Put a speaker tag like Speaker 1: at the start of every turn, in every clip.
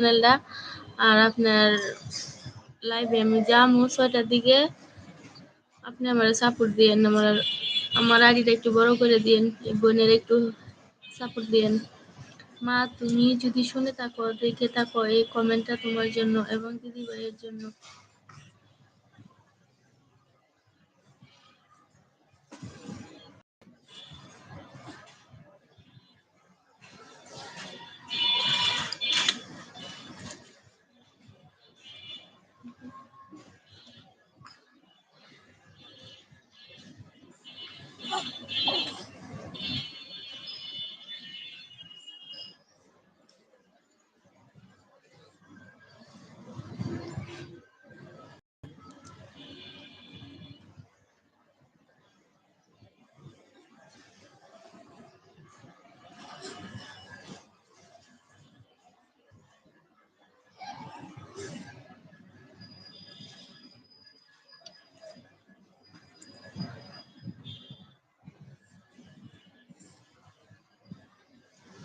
Speaker 1: চ্যানেলটা আর আপনার লাইভে আমি যাব ছয়টার দিকে। আপনি আমার সাপোর্ট দিয়েন, আমার আমার আইডিটা একটু বড় করে এই বোনের একটু সাপোর্ট দিয়েন। মা, তুমি যদি শুনে থাকো, দেখে থাকো এই কমেন্টটা তোমার জন্য এবং দিদিভাইয়ের জন্য।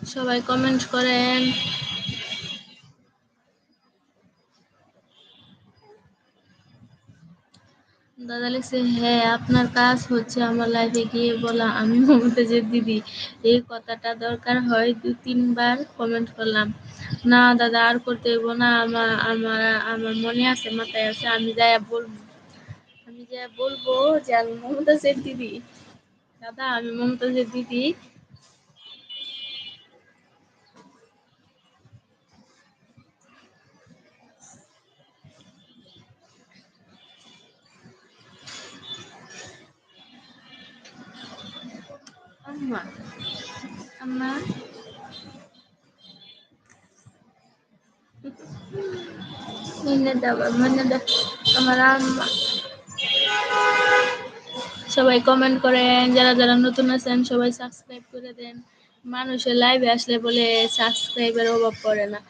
Speaker 1: সবাই কমেন্ট করেন। দাদা লিখছে হ্যাঁ আপনার কাজ হচ্ছে আমার লাইফে গিয়ে বলা। আমি মমতাজের দিদি, এই কথাটা দরকার হয় দু, তিনবার কমেন্ট করলাম। না, দাদা, আর করতে হইব না। আমার আমার আমার মনে আছে, মাথায় আছে। আমি যাই বলব, আমি যা বলব যে, আমি মমতাজের দিদি। দাদা, আমি মমতাজের দিদি। সবাই কমেন্ট করেন, যারা যারা নতুন আছেন, সবাই সাবস্ক্রাইব করে দেন। মানুষের লাইভে আসলে বলে সাবস্ক্রাইবের অভাব পড়ে না।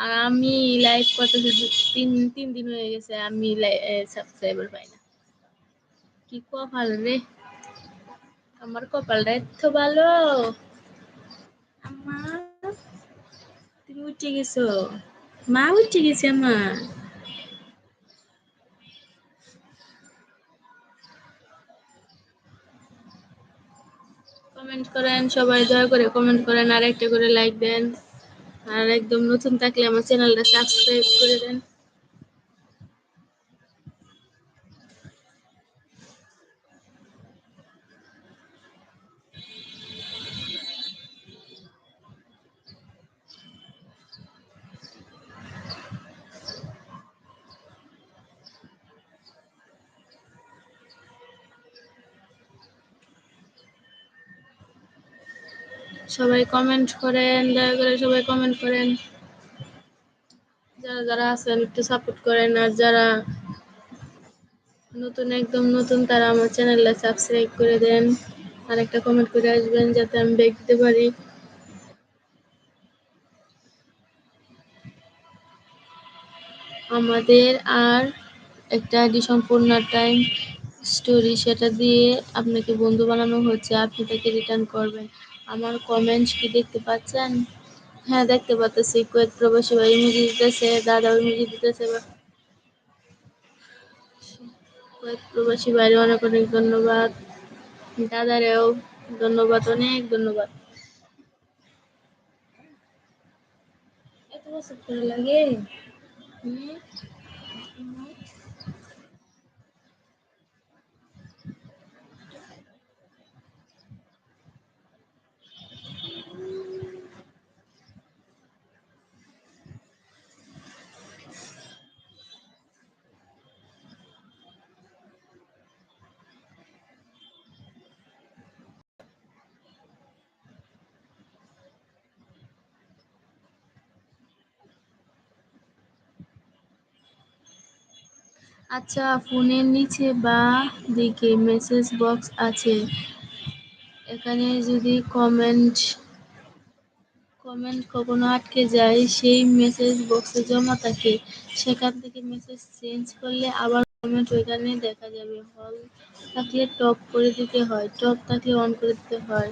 Speaker 1: আর আমি লাইভ করতেছি তিন তিন দিন হয়ে গেছে, আমি সাবস্ক্রাইবার পাই না। কি কপাল রে। আমার কপালটা এত ভালো। আমার তুমি উঠে গেছো? মা উঠে গেছে আমার কমেন্ট করেন সবাই দয়া করে কমেন্ট করেন আর একটা করে লাইক দেন। আর একদম নতুন থাকলে আমার চ্যানেলটা সাবস্ক্রাইব করে দেন। সবাই কমেন্ট করেন, দয়া করে সবাই কমেন্ট করেন। যারা যারা আছেন, একটু সাপোর্ট করেন। আর যারা নতুন, একদম নতুন, তারা আমার চ্যানেলটা সাবস্ক্রাইব করে দেন। আর একটা কমেন্ট করে আসবেন, যাতে আমি ব্যাগ দিতে পারি। আমাদের আর একটা আইডি সম্পূর্ণ টাইম স্টোরি সেটা দিয়ে আপনাকে বন্ধু বানানো হচ্ছে। আপনি তাকে রিটার্ন করবেন। আমার কমেন্টস কি দেখতে পাচ্ছেন? হ্যাঁ দেখতে পাচ্ছি কুয়েত প্রবাসী ভাই ইমোজি দিতেছে দাদা ইমোজি দিতেছে। কুয়েত প্রবাসী ভাইরে অনেক অনেক ধন্যবাদ। দাদারেও ধন্যবাদ অনেক ধন্যবাদ। এত বছর লাগে। হুম? আচ্ছা ফোনের নিচে বা দিকে মেসেজ বক্স আছে। এখানে যদি কমেন্ট কমেন্ট কখনো আটকে যায়, সেই মেসেজ বক্সে জমা থাকে। সেখান থেকে মেসেজ চেঞ্জ করলে আবার কমেন্ট ওইখানে দেখা যাবে। হল থাকলে টপ করে দিতে হয় টপ থাকলে অন করে দিতে হয়।